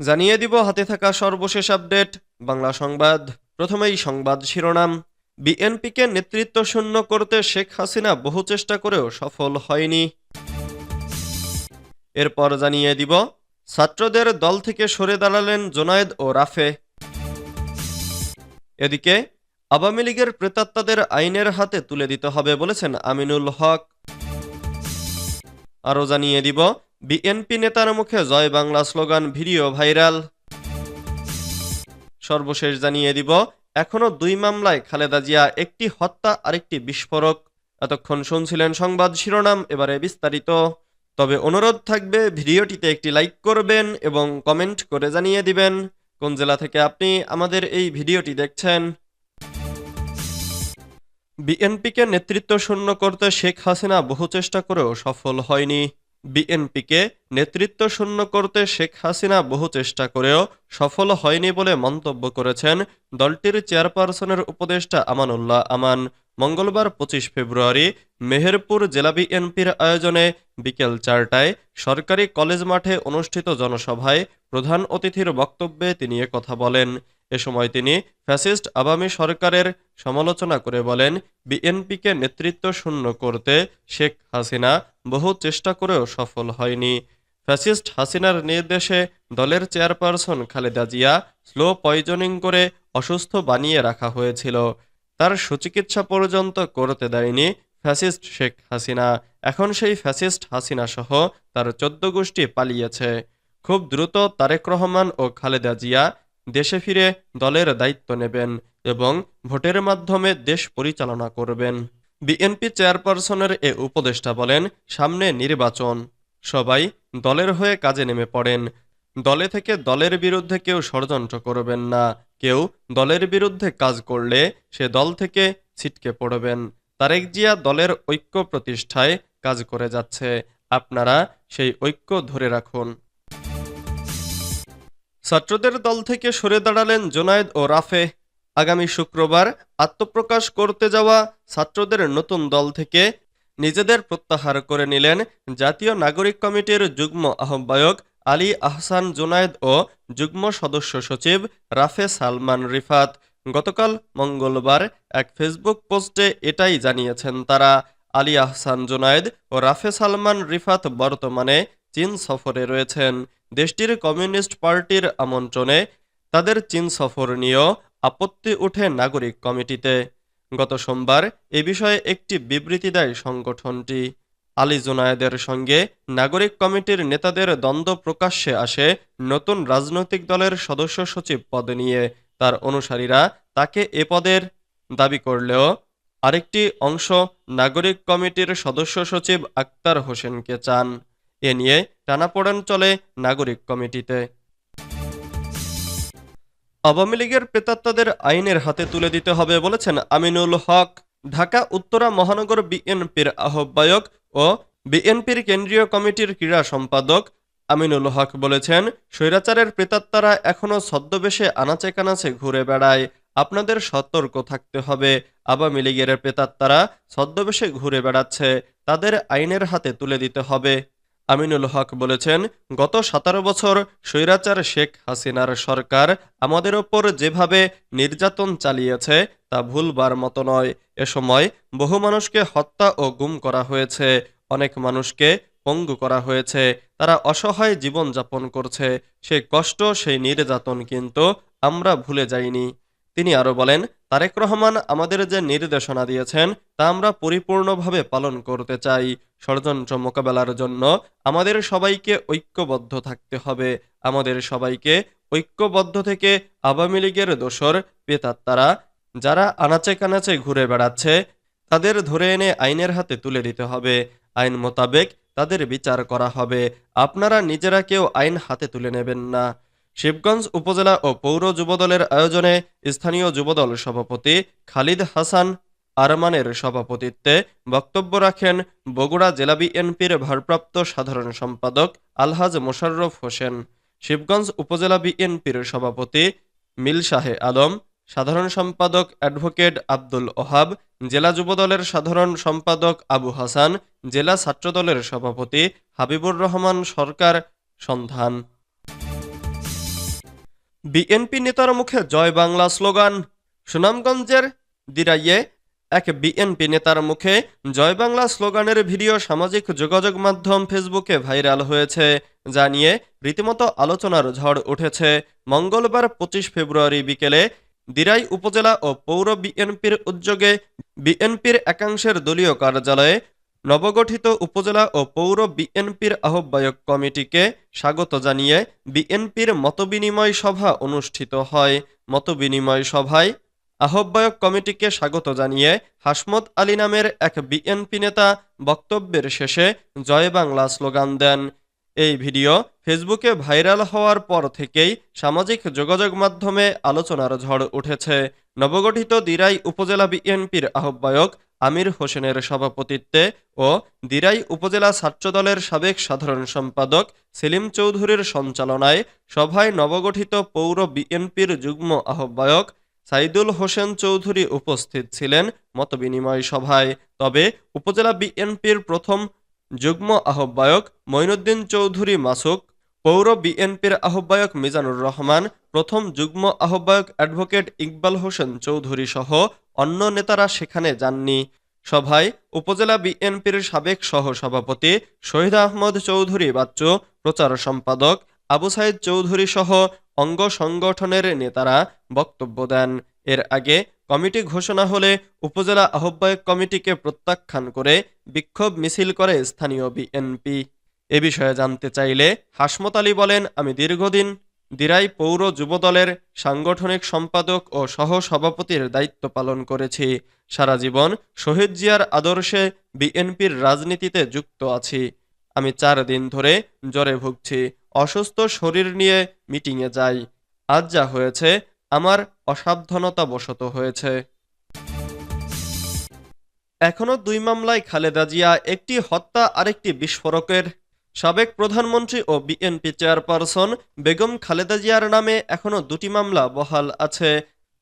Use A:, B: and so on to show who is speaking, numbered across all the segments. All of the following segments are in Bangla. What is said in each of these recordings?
A: জানিয়ে দিব হাতে থাকা সর্বশেষ আপডেট। বাংলা সংবাদ, প্রথমেই সংবাদ শিরোনাম। বিএনপিকে নেতৃত্ব শূন্য করতে শেখ হাসিনা বহু চেষ্টা করেও সফল হয়নি। এরপর জানিয়ে দিব, ছাত্রদের দল থেকে সরে দাঁড়ালেন জোনায়েদ ও রাফে। এদিকে, আওয়ামী লীগের প্রেতাত্মাদের আইনের হাতে তুলে দিতে হবে বলেছেন আমিনুল হক। আরও জানিয়ে দিব বিএনপি নেতার মুখে Joy Bangla slogan video viral. সর্বশেষ জানিয়ে দিব, এখনও দুই মামলায় খালেদা জিয়া একটি হত্যা, আরেকটি বিস্ফোরক। এতক্ষণ শুনছিলেন সংবাদ শিরোনাম, এবারে বিস্তারিত। তবে অনুরোধ থাকবে, ভিডিওটিতে একটি লাইক করবেন এবং কমেন্ট করে জানিয়ে দিবেন, কোন জেলা থেকে আপনি আমাদের এই ভিডিওটি দেখছেন। বিএনপিকে নেতৃত্ব শূন্য করতে শেখ হাসিনা বহু চেষ্টা করেও সফল হয়নি। বিএনপিকে নেতৃত্ব শূন্য করতে শেখ হাসিনা বহু চেষ্টা করেও সফল হয়নি বলে মন্তব্য করেছেন দলটির চেয়ারপারসনের উপদেষ্টা আমানুল্লাহ আমান। মঙ্গলবার পঁচিশ ফেব্রুয়ারি মেহেরপুর জেলা বিএনপির আয়োজনে বিকেল চারটায় সরকারি কলেজ মাঠে অনুষ্ঠিত জনসভায় প্রধান অতিথির বক্তব্যে তিনি কথা বলেন। এ সময় তিনি ফ্যাসিস্ট আওয়ামী সরকারের সমালোচনা করে বলেন, বিএনপিকে নেতৃত্ব শূন্য করতে শেখ হাসিনা বহু চেষ্টা করেও সফল হয়নি। ফ্যাসিস্ট হাসিনার নির্দেশে দলের chairperson Khaleda Zia slow poisoning করে অসুস্থ বানিয়ে রাখা হয়েছিল। তার সুচিকিৎসা পর্যন্ত করতে দেয়নি ফ্যাসিস্ট শেখ হাসিনা। এখন সেই ফ্যাসিস্ট হাসিনা সহ তার চোদ্দ গোষ্ঠী পালিয়েছে। খুব দ্রুত তারেক রহমান ও খালেদা জিয়া দেশে ফিরে দলের দায়িত্ব নেবেন এবং ভোটের মাধ্যমে দেশ পরিচালনা করবেন। বিএনপি চেয়ারপারসনের এ উপদেষ্টা বলেন, সামনে নির্বাচন। সবাই দলের হয়ে কাজে নেমে পড়েন। দলে থেকে দলের বিরুদ্ধে কেউ ষড়যন্ত্র করবেন না। কেউ দলের বিরুদ্ধে কাজ করলে সে দল থেকে ছিটকে পড়বেন। তারেক জিয়া দলের ঐক্য প্রতিষ্ঠায় কাজ করে যাচ্ছে। আপনারা সেই ঐক্য ধরে রাখুন। ছাত্রদের দল থেকে সরে দাঁড়ালেন জোনায়েদ ও রাফে। আগামী শুক্রবার আত্মপ্রকাশ করতে যাওয়া ছাত্রদের নতুন দল থেকে নিজেদের প্রত্যাহার করে নিলেন জাতীয় নাগরিক কমিটির যুগ্ম আহ্বায়ক আলী আহসান জোনায়েদ ও যুগ্ম সদস্য সচিব রাফে সালমান রিফাত। গতকাল মঙ্গলবার এক ফেসবুক পোস্টে এটাই জানিয়েছেন তারা। আলী আহসান জোনায়েদ ও রাফে সালমান রিফাত বর্তমানে চীন সফরে রয়েছেন। দেশটির কমিউনিস্ট পার্টির আমন্ত্রণে তাদের চীন সফর নিয়েও আপত্তি উঠে নাগরিক কমিটিতে। গত সোমবার এ বিষয়ে একটি বিবৃতি দেয় সংগঠনটি। আলী জোনায়েদের সঙ্গে নাগরিক কমিটির নেতাদের দ্বন্দ্ব প্রকাশ্যে আসে নতুন রাজনৈতিক দলের সদস্য সচিব পদ নিয়ে। তার অনুসারীরা তাকে এ পদের দাবি করলেও আরেকটি অংশ নাগরিক কমিটির সদস্য সচিব আক্তার হোসেনকে চান। এ নিয়ে টানাপোড়েন চলে নাগরিক কমিটিতে। আওয়ামী লীগের প্রেতাত্মাদের আইনের হাতে তুলে দিতে হবে বলেছেন আমিনুল হক। ঢাকা, উত্তরা মহানগর বিএনপির আহ্বায়ক ও বিএনপির কেন্দ্রীয় কমিটির ক্রীড়া সম্পাদক আমিনুল হক বলেছেন, স্বৈরাচারের প্রেতাত্মারা এখনও ছদ্মবেশে আনাচে কানাচে ঘুরে বেড়ায়। আপনাদের সতর্ক থাকতে হবে। আওয়ামী লীগের প্রেতাত্মারা ছদ্মবেশে ঘুরে বেড়াচ্ছে। তাদের আইনের হাতে তুলে দিতে হবে। আমিনুল হক বলেছেন, গত সতেরো বছর স্বৈরাচার শেখ হাসিনার সরকার আমাদের ওপর যেভাবে নির্যাতন চালিয়েছে, তা ভুলবার মতো নয়। এ সময় বহু মানুষকে হত্যা ও গুম করা হয়েছে, অনেক মানুষকে পঙ্গু করা হয়েছে, তারা অসহায় জীবনযাপন করছে। সেই কষ্ট, সেই নির্যাতন কিন্তু আমরা ভুলে যাইনি। তিনি আরও বলেন, তারেক রহমান আমাদের যে নির্দেশনা দিয়েছেন, তা আমরা পরিপূর্ণভাবে পালন করতে চাই। ষড়যন্ত্র মোকাবেলার জন্য আমাদের সবাইকে ঐক্যবদ্ধ থাকতে হবে। আমাদের সবাইকে ঐক্যবদ্ধ থেকে আওয়ামী লীগের দোসর পেতাত্তারা যারা আনাচে কানাচে ঘুরে বেড়াচ্ছে, তাদের ধরে এনে আইনের হাতে তুলে দিতে হবে। আইন মোতাবেক তাদের বিচার করা হবে। আপনারা নিজেরা কেউ আইন হাতে তুলে নেবেন না। শিবগঞ্জ উপজেলা ও পৌর যুবদলের আয়োজনে স্থানীয় যুবদল সভাপতি খালিদ হাসান আরমানের সভাপতিত্বে বক্তব্য রাখেন বগুড়া জেলা বিএনপির ভারপ্রাপ্ত সাধারণ সম্পাদক আলহাজ মোশাররফ হোসেন, শিবগঞ্জ উপজেলা বিএনপির সভাপতি মিলশাহে আলম, সাধারণ সম্পাদক অ্যাডভোকেট আব্দুল ওহাব, জেলা যুবদলের সাধারণ সম্পাদক আবু হাসান, জেলা ছাত্রদলের সভাপতি হাবিবুর রহমান সরকার সন্ধান। বিএনপি নেতার মুখে জয় বাংলা স্লোগান, সুনামগঞ্জের দিরাইয়ে এক বিএনপি নেতার মুখে জয় বাংলা স্লোগানের ভিডিও সামাজিক যোগাযোগ মাধ্যম ফেসবুকে ভাইরাল হয়েছে। যা নিয়ে রীতিমতো আলোচনার ঝড় উঠেছে। মঙ্গলবার পঁচিশ ফেব্রুয়ারি বিকেলে দিরাই উপজেলা ও পৌর বিএনপির উদ্যোগে বিএনপির একাংশের দলীয় কার্যালয়ে নবগঠিত উপজেলা ও পৌর বিএনপির আহ্বায়ক কমিটিকে স্বাগত জানিয়ে বিএনপির মতবিনিময় সভা অনুষ্ঠিত হয়। মতবিনিময় সভায় আহ্বায়ক কমিটিকে স্বাগত জানিয়ে হাসমত আলী নামের এক বিএনপি নেতা বক্তব্যের শেষে জয় বাংলা স্লোগান দেন। এই ভিডিও ফেসবুকে ভাইরাল হওয়ার পর থেকেই সামাজিক যোগাযোগ মাধ্যমে আলোচনার ঝড় উঠেছে। নবগঠিত দিরাই উপজেলা বিএনপির আহ্বায়ক আমির হোসেনের সভাপতিত্বে ও দিরাই উপজেলা ছাত্রদলের সাবেক সাধারণ সম্পাদক সেলিম চৌধুরীর সঞ্চালনায় সভায় নবগঠিত পৌর বিএনপির যুগ্ম আহ্বায়ক সাইদুল হোসেন চৌধুরী উপস্থিত ছিলেন মতবিনিময় সভায়। তবে উপজেলা বিএনপির প্রথম যুগ্ম আহ্বায়ক মঈনুদ্দিন চৌধুরী মাসুক, পৌর বিএনপির আহ্বায়ক মিজানুর রহমান, প্রথম যুগ্ম আহ্বায়ক অ্যাডভোকেট ইকবাল হোসেন চৌধুরী সহ অন্য নেতারা সেখানে যাননি। সভায় উপজেলা বিএনপির সাবেক সহ সভাপতি শহীদ আহমদ চৌধুরী বাচ্চু, প্রচার সম্পাদক আবু সাইদ চৌধুরী সহ অঙ্গ সংগঠনের নেতারা বক্তব্য দেন। এর আগে কমিটি ঘোষণা হলে উপজেলা আহ্বায়ক কমিটিকে প্রত্যাখ্যান করে বিক্ষোভ মিছিল করে স্থানীয় বিএনপি। এ বিষয়ে জানতে চাইলে হাসমত আলী বলেন, আমি দীর্ঘদিন দিরাই পৌর যুবদলের সাংগঠনিক সম্পাদক ও সহ সভাপতির দায়িত্ব পালন করেছি। সারা জীবন শহীদ জিয়ার আদর্শে বিএনপির রাজনীতিতে যুক্ত আছি। আমি চার দিন ধরে জ্বরে ভুগছি, অসুস্থ শরীর নিয়ে মিটিংয়ে যাই। আজ যা হয়েছে আমার অসাবধানতা বশত হয়েছে। এখনও দুই মামলায় খালেদা জিয়া, একটি হত্যা, আরেকটি বিস্ফোরকের সাবেক প্রধানমন্ত্রী ও বিএনপি চেয়ারপারসন বেগম খালেদা জিয়ার নামে এখনও দুটি মামলা বহাল আছে।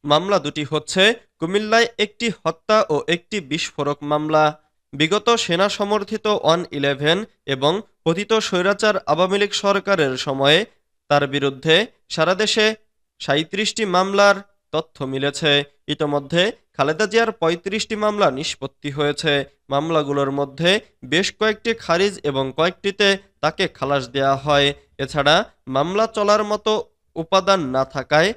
A: মামলা দুটি হচ্ছে কুমিল্লায় একটি হত্যা ও একটি বিস্ফোরক মামলা। বিগত সেনা সমর্থিত ওয়ান ইলেভেন এবং পতিত স্বৈরাচার আওয়ামী লীগ সরকারের সময়ে তার বিরুদ্ধে সারা দেশে সাঁত্রিশটি মামলার তথ্য মিলেছে। ইতোমধ্যে খালেদা জিয়ার পঁয়ত্রিশটি মামলা নিষ্পত্তি হয়েছে। মামলাগুলোর মধ্যে বেশ কয়েকটি খারিজ এবং কয়েকটিতে তাকে খালাস দেয়া হয়। এছাড়া মামলা চলার মতো উপাদান না থাকায়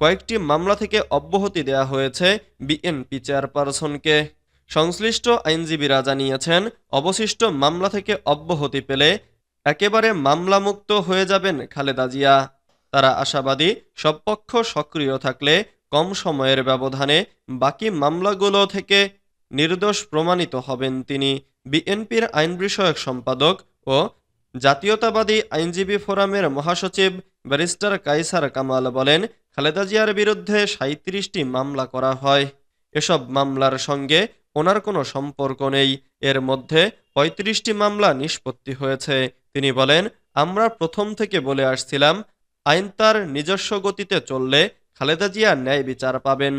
A: কয়েকটি মামলা থেকে অব্যাহতি দেয়া হয়েছে বিএনপি চেয়ারপারসনকে। সংশ্লিষ্ট আইনজীবীরা জানিয়েছেন, অবশিষ্ট মামলা থেকে অব্যাহতি পেলে একেবারে মামলামুক্ত হয়ে যাবেন খালেদা জিয়া। তারা আশাবাদী, সব পক্ষ সক্রিয় থাকলে কম সময়ের ব্যবধানে বাকি মামলাগুলো থেকে নির্দোষ প্রমাণিত হবেন তিনি। বিএনপির আইন বিষয়ক সম্পাদক ও জাতীয়তাবাদী আইনজীবী ফোরামের মহাসচিব ব্যারিস্টার কাইসার কামাল বলেন, খালেদা জিয়ার বিরুদ্ধে সাঁত্রিশটি মামলা করা হয়। এসব মামলার সঙ্গে ওনার কোনো সম্পর্ক নেই। এর মধ্যে পঁয়ত্রিশটি মামলা নিষ্পত্তি হয়েছে। তিনি বলেন, আমরা প্রথম থেকে বলে আসছিলাম, আইন তার নিজস্ব গতিতে চললে খালেদা জিয়া ন্যায় বিচার পাবেন।